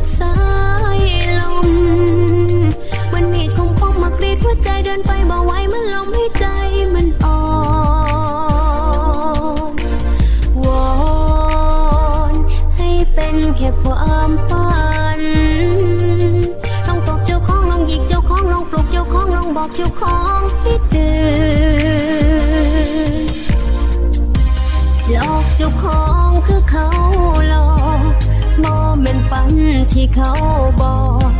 ับสายลมมันมีดคงคงมากรีดหัวใจเดินไปบ่ไหวเมื่อลมหายใจมันอ่อนวนให้เป็นแค่ความฝันลองบอกเจ้าของลองหยิกเจ้าของลองปลุกเจ้าของลองบอกเจ้าของให้ตื่นหลอกเจ้าของคือเขา ที่เขาบอก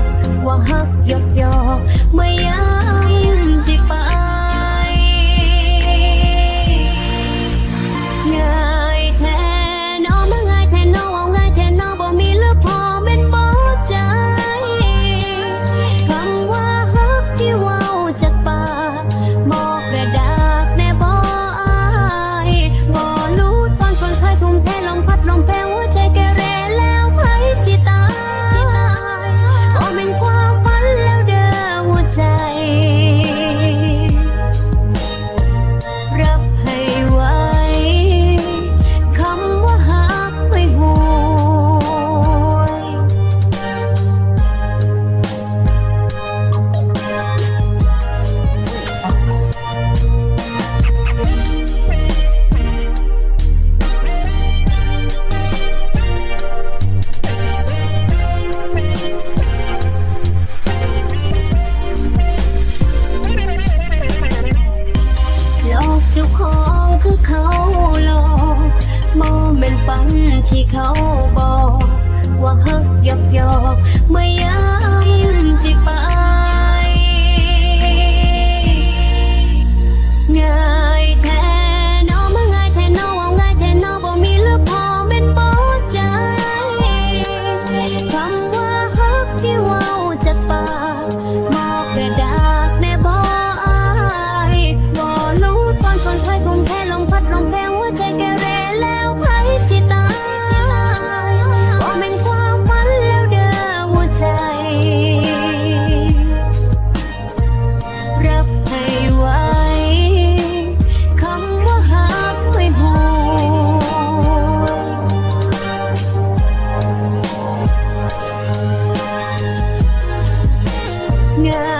ว่าฮักหยอกหยอกไม่ยา ของคือเขาหลอกโมเมนต์ฝันที่เขาบอก ว่าฮักหยอกหยอกไม่ยา 娘